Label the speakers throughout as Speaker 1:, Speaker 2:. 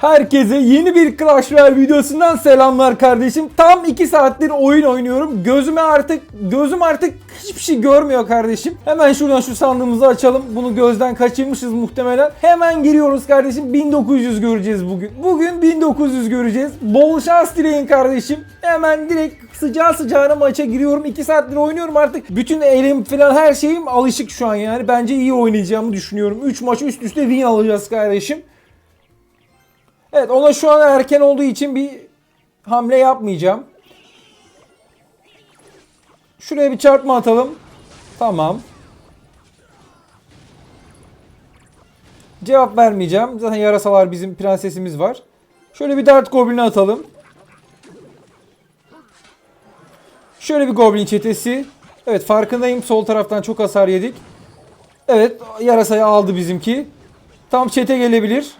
Speaker 1: Herkese yeni bir Clash Royale videosundan selamlar kardeşim. Tam 2 saattir oyun oynuyorum. Gözüme artık gözüm artık hiçbir şey görmüyor kardeşim. Hemen şuradan şu sandığımızı açalım. Bunu gözden kaçırmışız muhtemelen. Hemen giriyoruz kardeşim. 1900 göreceğiz bugün. Bugün 1900 göreceğiz. Bol şans dileyin kardeşim. Hemen direkt sıcağı sıcağına maça giriyorum. 2 saattir oynuyorum artık. Bütün elim falan her şeyim alışık şu an yani. Bence iyi oynayacağımı düşünüyorum. 3 maç üst üste win alacağız kardeşim. Evet ona şu an erken olduğu için bir hamle yapmayacağım. Şuraya bir çarpma atalım. Tamam. Cevap vermeyeceğim. Zaten yarasalar bizim prensesimiz var. Şöyle bir dart goblini atalım. Şöyle bir goblin çetesi. Evet farkındayım sol taraftan çok hasar yedik. Evet yarasayı aldı bizimki. Tam çete gelebilir.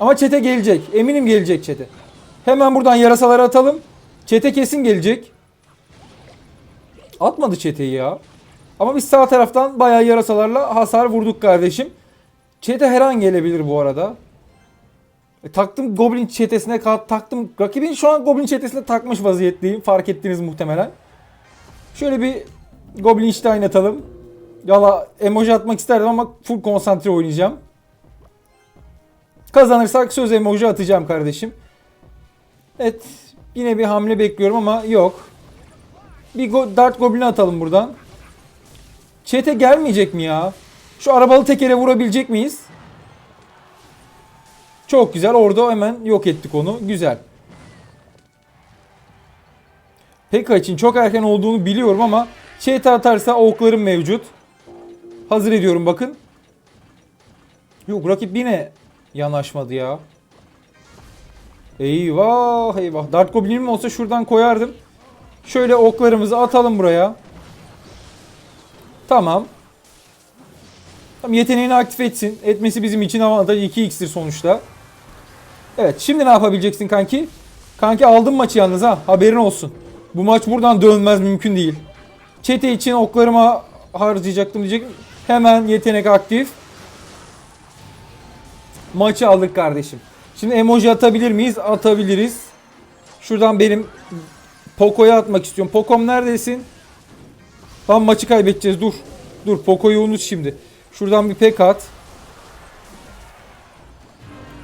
Speaker 1: Ama çete gelecek. Eminim gelecek çete. Hemen buradan yarasaları atalım. Çete kesin gelecek. Atmadı çeteyi ya. Ama biz sağ taraftan bayağı yarasalarla hasar vurduk kardeşim. Çete her an gelebilir bu arada. E, taktım Goblin çetesine taktım. Rakibin şu an Goblin çetesine takmış vaziyetteyim. Fark ettiniz muhtemelen. Şöyle bir Goblin Stein atalım. Yala emoji atmak isterdim ama full konsantre oynayacağım. Kazanırsak söz emoji atacağım kardeşim. Evet. Yine bir hamle bekliyorum ama yok. Bir go- Dart Goblin'i atalım buradan. Çete gelmeyecek mi ya? Şu arabalı tekere vurabilecek miyiz? Çok güzel. Orada hemen yok ettik onu. Güzel. Pekka için çok erken olduğunu biliyorum ama çete atarsa oklarım mevcut. Hazır ediyorum bakın. Yok rakip yine yanaşmadı ya. Eyvah eyvah. Dart Goblin'im olsa şuradan koyardım. Şöyle oklarımızı atalım buraya. Tamam. Tamam yeteneğini aktif etsin. Etmesi bizim için avantaj 2x'tir sonuçta. Evet şimdi ne yapabileceksin kanki? Kanki aldın maçı yalnız ha. Haberin olsun. Bu maç buradan dönmez mümkün değil. Çete için oklarıma harcayacaktım diyecek. Hemen yetenek aktif. Maçı aldık kardeşim. Şimdi emoji atabilir miyiz? Atabiliriz. Şuradan benim Poco'ya atmak istiyorum. Poco'm neredesin? Tam maçı kaybedeceğiz. Dur. Dur Poco'yu unut şimdi. Şuradan bir pek at.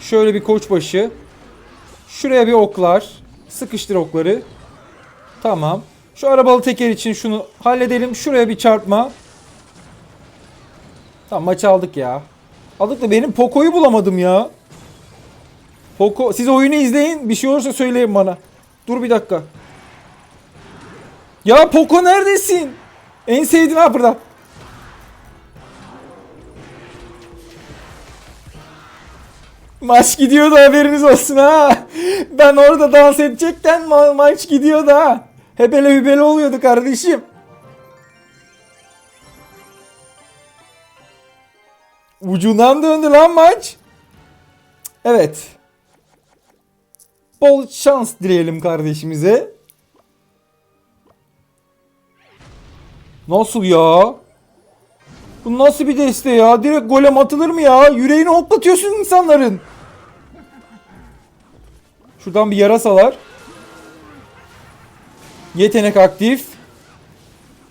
Speaker 1: Şöyle bir koçbaşı. Şuraya bir oklar. Sıkıştır okları. Tamam. Şu arabalı teker için şunu halledelim. Şuraya bir çarpma. Tamam maçı aldık ya. Aldık da benim Poco'yu bulamadım ya. Poco siz oyunu izleyin. Bir şey olursa söyleyin bana. Dur bir dakika. Ya Poco neredesin? En sevdiğim ha burada. Maç gidiyordu haberiniz olsun ha. Ben orada dans edecekken ma- maç gidiyordu ha. Hebele hübele oluyordu kardeşim. Ucundan döndü lan maç. Evet. Bol şans dileyelim kardeşimize. Nasıl ya? Bu nasıl bir deste ya? Direkt golem atılır mı ya? Yüreğini hoplatıyorsun insanların. Şuradan bir yarasalar. Yetenek aktif.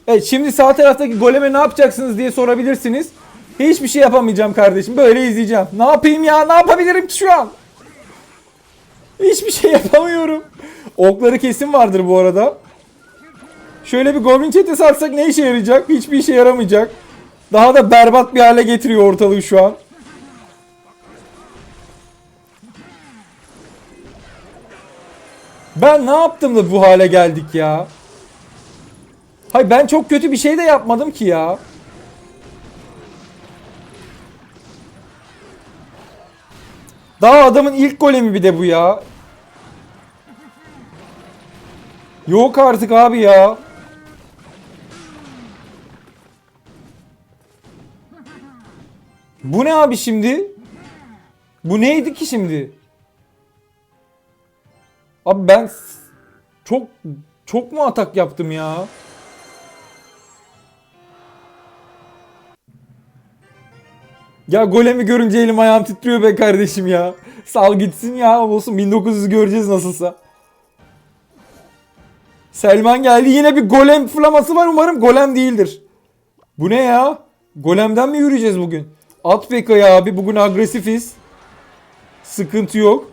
Speaker 1: Evet şimdi sağ taraftaki goleme ne yapacaksınız diye sorabilirsiniz. Hiçbir şey yapamayacağım kardeşim. Böyle izleyeceğim. Ne yapayım ya? Ne yapabilirim ki şu an? Hiçbir şey yapamıyorum. Okları kesin vardır bu arada. Şöyle bir goblin çetesi atsak ne işe yarayacak? Hiçbir işe yaramayacak. Daha da berbat bir hale getiriyor ortalığı şu an. Ben ne yaptım da bu hale geldik ya? Hayır ben çok kötü bir şey de yapmadım ki ya. Daha adamın ilk golemi bir de bu ya. Yok artık abi ya. Bu ne abi şimdi? Bu neydi ki şimdi? Abi ben çok çok mu atak yaptım ya? Ya golemi görünce elim ayağım titriyor be kardeşim ya. Sal gitsin ya olsun 1900 göreceğiz nasılsa. Selman geldi yine bir golem flaması var umarım golem değildir. Bu ne ya? Golemden mi yürüyeceğiz bugün? At Peka'yı abi bugün agresifiz. Sıkıntı yok.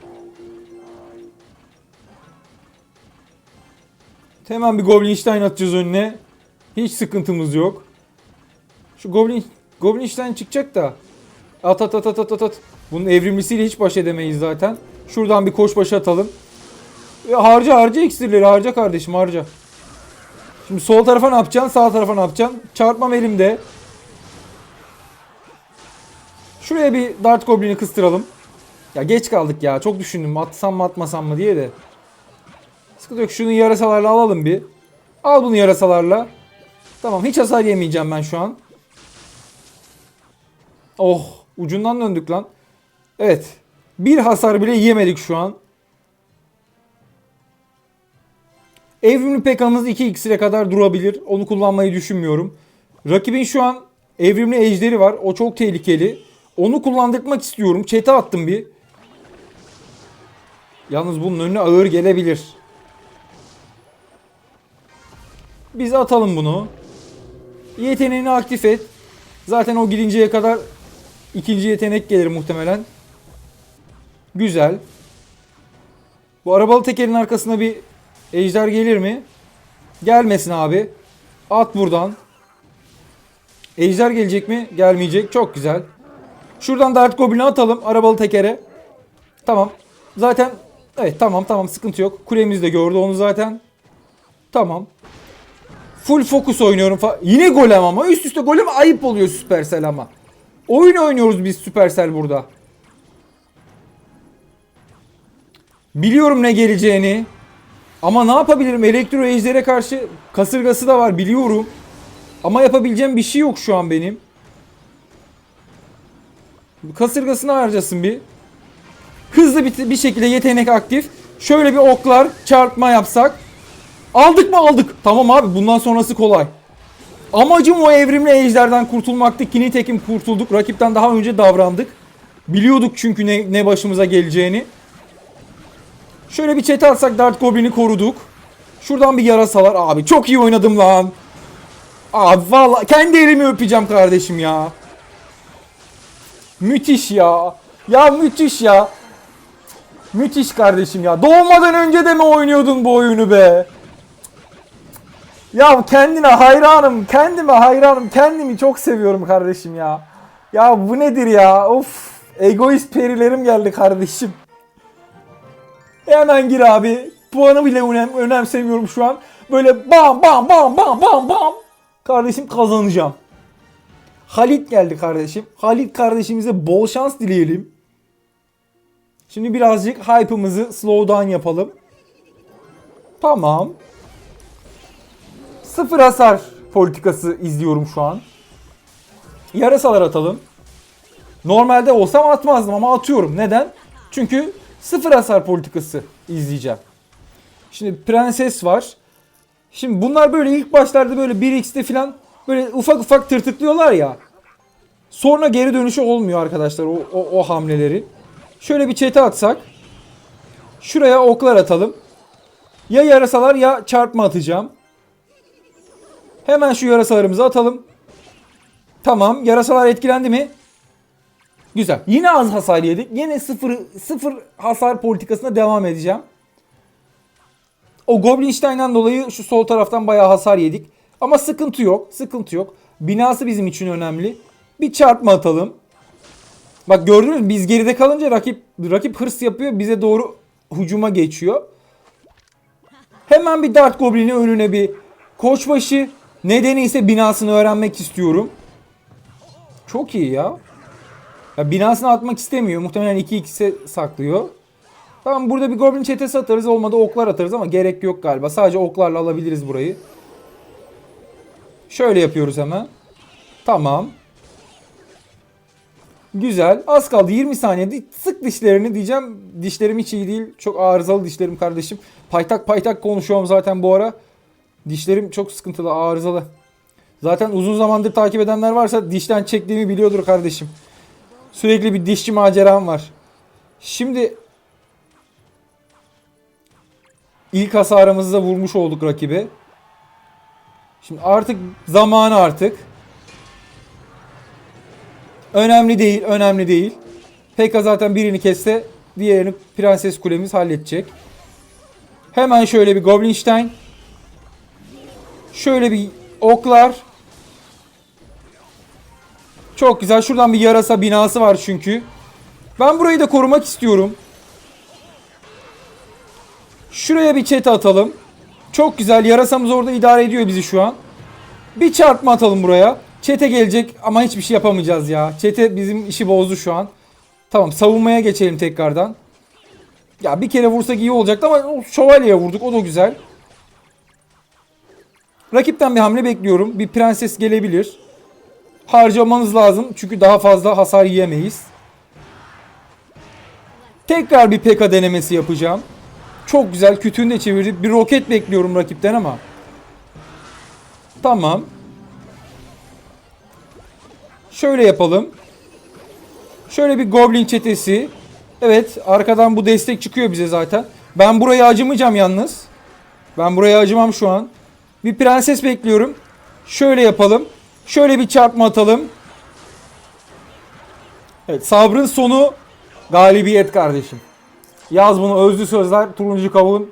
Speaker 1: Hemen bir Goblinstein atacağız önüne. Hiç sıkıntımız yok. Şu Goblin Goblinstein çıkacak da. At at at at at at at. Bunun evrimlisiyle hiç baş edemeyiz zaten. Şuradan bir koş başa atalım. E, harca harca iksirleri harca kardeşim harca. Şimdi sol tarafa ne yapacaksın sağ tarafa ne yapacaksın? Çarpmam elimde. Şuraya bir Dart Goblin'i kıstıralım. Ya geç kaldık ya. Çok düşündüm. Atsam mı atmasam mı diye de. Sıkıntı yok. Şunu yarasalarla alalım bir. Al bunu yarasalarla. Tamam. Hiç hasar yemeyeceğim ben şu an. Oh. Ucundan döndük lan. Evet. Bir hasar bile yemedik şu an. Evrimli pekamız 2 iksire kadar durabilir. Onu kullanmayı düşünmüyorum. Rakibin şu an evrimli ejderi var. O çok tehlikeli. Onu kullandırmak istiyorum. Çete attım bir. Yalnız bunun önüne ağır gelebilir. Biz atalım bunu. Yeteneğini aktif et. Zaten o gidinceye kadar ikinci yetenek gelir muhtemelen. Güzel. Bu arabalı tekerin arkasına bir ejder gelir mi? Gelmesin abi. At buradan. Ejder gelecek mi? Gelmeyecek. Çok güzel. Şuradan Dart Goblin'i atalım arabalı tekere. Tamam. Zaten evet tamam tamam sıkıntı yok. Kulemiz de gördü onu zaten. Tamam. Full fokus oynuyorum. Yine golem ama üst üste golem ayıp oluyor Supercell ama. Oyun oynuyoruz biz Supercell burada. Biliyorum ne geleceğini. Ama ne yapabilirim? Elektro ejdere karşı kasırgası da var biliyorum. Ama yapabileceğim bir şey yok şu an benim. Kasırgasını harcasın bir. Hızlı bir, bir şekilde yetenek aktif. Şöyle bir oklar çarpma yapsak. Aldık mı aldık. Tamam abi bundan sonrası kolay. Amacım o evrimli ejderden kurtulmaktı. ki nitekim kurtulduk. Rakipten daha önce davrandık. Biliyorduk çünkü ne, ne başımıza geleceğini. Şöyle bir çete atsak Dart Goblin'i koruduk. Şuradan bir yarasalar. Abi çok iyi oynadım lan. Abi vallahi kendi elimi öpeceğim kardeşim ya. Müthiş ya. Ya müthiş ya. Müthiş kardeşim ya. Doğmadan önce de mi oynuyordun bu oyunu be? Ya kendine hayranım. Kendime hayranım. Kendimi çok seviyorum kardeşim ya. Ya bu nedir ya? Of. Egoist perilerim geldi kardeşim. Hemen gir abi. Puanı bile önem, önemsemiyorum şu an. Böyle bam bam bam bam bam bam. Kardeşim kazanacağım. Halit geldi kardeşim. Halit kardeşimize bol şans dileyelim. Şimdi birazcık hype'ımızı slow down yapalım. Tamam. Sıfır hasar politikası izliyorum şu an. Yarasalar atalım. Normalde olsam atmazdım ama atıyorum. Neden? Çünkü sıfır hasar politikası izleyeceğim. Şimdi prenses var. Şimdi bunlar böyle ilk başlarda böyle 1x'te falan böyle ufak ufak tırtıklıyorlar ya. Sonra geri dönüşü olmuyor arkadaşlar o, o, o hamleleri. Şöyle bir çete atsak. Şuraya oklar atalım. Ya yarasalar ya çarpma atacağım. Hemen şu yarasalarımızı atalım. Tamam. Yarasalar etkilendi mi? Güzel. Yine az hasar yedik. Yine sıfır, sıfır hasar politikasına devam edeceğim. O Goblinstein'den dolayı şu sol taraftan bayağı hasar yedik. Ama sıkıntı yok. Sıkıntı yok. Binası bizim için önemli. Bir çarpma atalım. Bak gördünüz mü? Biz geride kalınca rakip rakip hırs yapıyor. Bize doğru hücuma geçiyor. Hemen bir Dart Goblin'i önüne bir koçbaşı. Nedeni ise binasını öğrenmek istiyorum. Çok iyi ya. ya binasını atmak istemiyor. Muhtemelen 2x'e saklıyor. Tamam burada bir Goblin çetesi atarız. Olmadı oklar atarız ama gerek yok galiba. Sadece oklarla alabiliriz burayı. Şöyle yapıyoruz hemen. Tamam. Güzel. Az kaldı 20 saniye. Sık dişlerini diyeceğim. Dişlerim hiç iyi değil. Çok arızalı dişlerim kardeşim. Paytak paytak konuşuyorum zaten bu ara. Dişlerim çok sıkıntılı, arızalı. Zaten uzun zamandır takip edenler varsa dişten çektiğimi biliyordur kardeşim. Sürekli bir dişçi maceram var. Şimdi ilk hasarımızı da vurmuş olduk rakibe. Şimdi artık zamanı artık. Önemli değil, önemli değil. Pekka zaten birini kesse diğerini Prenses Kulemiz halledecek. Hemen şöyle bir Goblinstein. Şöyle bir oklar. Çok güzel. Şuradan bir yarasa binası var çünkü. Ben burayı da korumak istiyorum. Şuraya bir çete atalım. Çok güzel. Yarasamız orada idare ediyor bizi şu an. Bir çarpma atalım buraya. Çete gelecek ama hiçbir şey yapamayacağız ya. Çete bizim işi bozdu şu an. Tamam savunmaya geçelim tekrardan. Ya bir kere vursak iyi olacaktı ama şövalyeye vurduk. O da güzel. Rakipten bir hamle bekliyorum. Bir prenses gelebilir. Harcamanız lazım. Çünkü daha fazla hasar yiyemeyiz. Tekrar bir PK denemesi yapacağım. Çok güzel. Kütüğünü de çevirdik. Bir roket bekliyorum rakipten ama. Tamam. Şöyle yapalım. Şöyle bir goblin çetesi. Evet arkadan bu destek çıkıyor bize zaten. Ben buraya acımayacağım yalnız. Ben buraya acımam şu an. Bir prenses bekliyorum. Şöyle yapalım. Şöyle bir çarpma atalım. Evet sabrın sonu galibiyet kardeşim. Yaz bunu özlü sözler turuncu kavun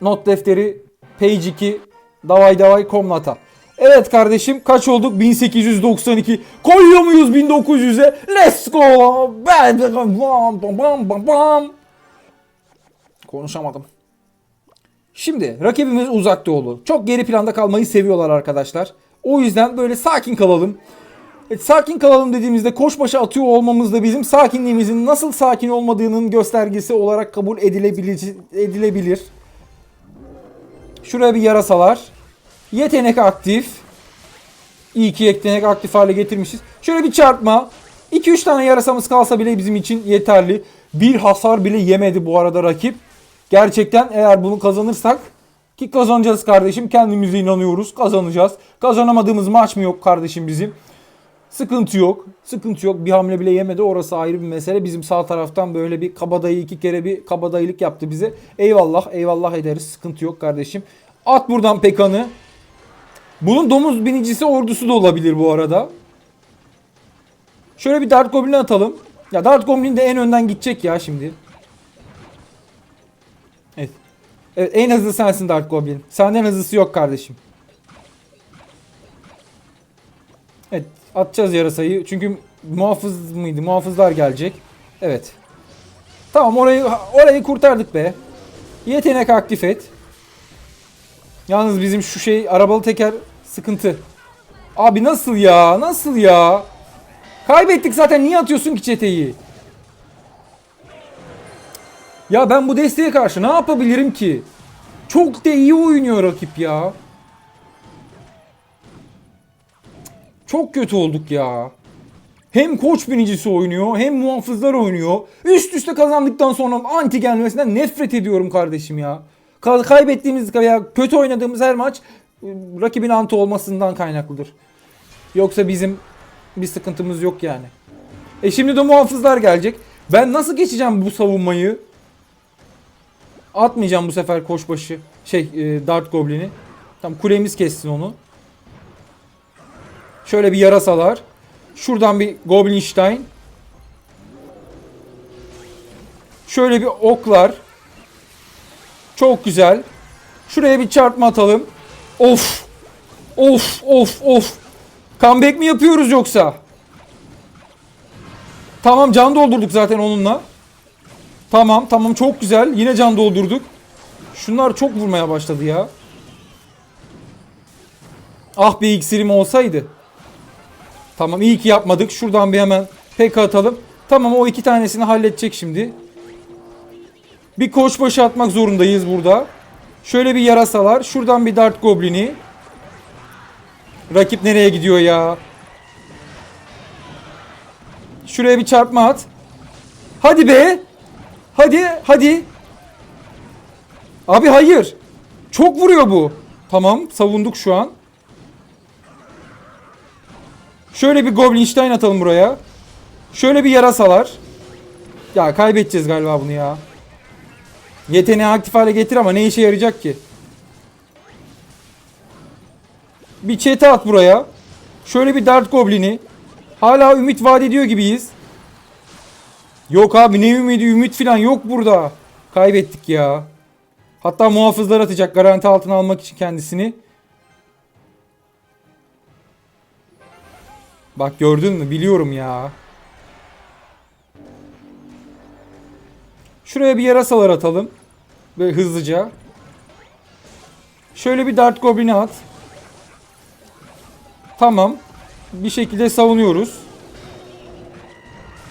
Speaker 1: not defteri page 2 davay davay komnata. Evet kardeşim kaç olduk? 1892. Koyuyor muyuz 1900'e? Let's go. Bam bam bam bam. Konuşamadım. Şimdi rakibimiz uzak doğulu. Çok geri planda kalmayı seviyorlar arkadaşlar. O yüzden böyle sakin kalalım. Evet, sakin kalalım dediğimizde koş başa atıyor olmamız da bizim sakinliğimizin nasıl sakin olmadığının göstergesi olarak kabul edilebilir. Şuraya bir yarasalar. Yetenek aktif. İyi ki yetenek aktif hale getirmişiz. Şöyle bir çarpma. 2-3 tane yarasamız kalsa bile bizim için yeterli. Bir hasar bile yemedi bu arada rakip. Gerçekten eğer bunu kazanırsak ki kazanacağız kardeşim. Kendimize inanıyoruz. Kazanacağız. Kazanamadığımız maç mı yok kardeşim bizim? Sıkıntı yok. Sıkıntı yok. Bir hamle bile yemedi. Orası ayrı bir mesele. Bizim sağ taraftan böyle bir kabadayı iki kere bir kabadayılık yaptı bize. Eyvallah. Eyvallah ederiz. Sıkıntı yok kardeşim. At buradan Pekan'ı. Bunun domuz binicisi ordusu da olabilir bu arada. Şöyle bir Dart Goblin'i atalım. Ya Dart Goblin de en önden gidecek ya şimdi. Evet en hızlı sensin Dart Goblin. Senden hızlısı yok kardeşim. Evet atacağız yarasayı. Çünkü muhafız mıydı? Muhafızlar gelecek. Evet. Tamam orayı orayı kurtardık be. Yetenek aktif et. Yalnız bizim şu şey arabalı teker sıkıntı. Abi nasıl ya? Nasıl ya? Kaybettik zaten niye atıyorsun ki çeteyi? Ya ben bu desteğe karşı ne yapabilirim ki? Çok da iyi oynuyor rakip ya. Çok kötü olduk ya. Hem koç binicisi oynuyor hem muhafızlar oynuyor. Üst üste kazandıktan sonra anti gelmesinden nefret ediyorum kardeşim ya. Ka- kaybettiğimiz veya kötü oynadığımız her maç ıı, rakibin anti olmasından kaynaklıdır. Yoksa bizim bir sıkıntımız yok yani. E şimdi de muhafızlar gelecek. Ben nasıl geçeceğim bu savunmayı? Atmayacağım bu sefer koşbaşı. Şey e, Dart Goblin'i. Tam kulemiz kessin onu. Şöyle bir yarasalar. Şuradan bir Goblinstein. Şöyle bir oklar. Çok güzel. Şuraya bir çarpma atalım. Of. Of of of. Comeback mi yapıyoruz yoksa? Tamam can doldurduk zaten onunla. Tamam tamam çok güzel. Yine can doldurduk. Şunlar çok vurmaya başladı ya. Ah bir iksirim olsaydı. Tamam iyi ki yapmadık. Şuradan bir hemen pek atalım. Tamam o iki tanesini halledecek şimdi. Bir koç başı atmak zorundayız burada. Şöyle bir yarasalar. Şuradan bir dart goblini. Rakip nereye gidiyor ya? Şuraya bir çarpma at. Hadi be. Hadi hadi. Abi hayır. Çok vuruyor bu. Tamam savunduk şu an. Şöyle bir Goblinstein atalım buraya. Şöyle bir yarasalar. Ya kaybedeceğiz galiba bunu ya. Yeteneği aktif hale getir ama ne işe yarayacak ki? Bir çete at buraya. Şöyle bir Dart Goblin'i. Hala ümit vaat ediyor gibiyiz. Yok abi ne ümidi ümit falan yok burada. Kaybettik ya. Hatta muhafızlar atacak garanti altına almak için kendisini. Bak gördün mü biliyorum ya. Şuraya bir yarasalar atalım. Böyle hızlıca. Şöyle bir Dart Goblin'i at. Tamam. Bir şekilde savunuyoruz.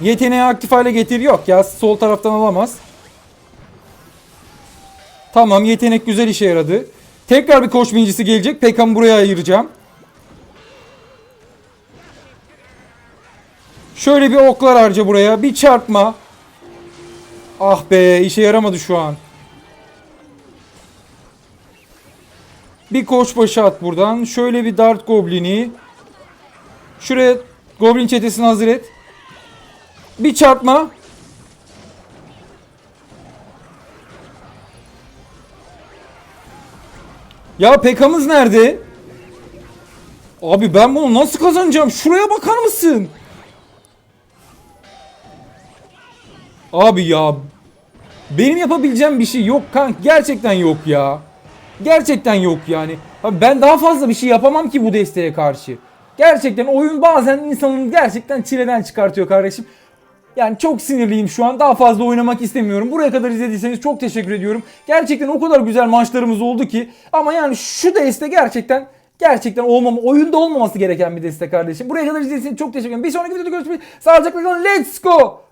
Speaker 1: Yeteneği aktif hale getir. Yok ya sol taraftan alamaz. Tamam yetenek güzel işe yaradı. Tekrar bir koç binicisi gelecek. Pekan'ı buraya ayıracağım. Şöyle bir oklar harca buraya. Bir çarpma. Ah be işe yaramadı şu an. Bir koç başı at buradan. Şöyle bir dart goblini. Şuraya goblin çetesini hazır et. Bir çarpma. Ya Pekamız nerede? Abi ben bunu nasıl kazanacağım? Şuraya bakar mısın? Abi ya benim yapabileceğim bir şey yok kank. Gerçekten yok ya. Gerçekten yok yani. Abi ben daha fazla bir şey yapamam ki bu desteğe karşı. Gerçekten oyun bazen insanın gerçekten çileden çıkartıyor kardeşim. Yani çok sinirliyim şu an. Daha fazla oynamak istemiyorum. Buraya kadar izlediyseniz çok teşekkür ediyorum. Gerçekten o kadar güzel maçlarımız oldu ki. Ama yani şu deste gerçekten gerçekten olmam oyunda olmaması gereken bir deste kardeşim. Buraya kadar izlediyseniz çok teşekkür ederim. Bir sonraki videoda görüşmek üzere. Sağlıcakla kalın. Let's go.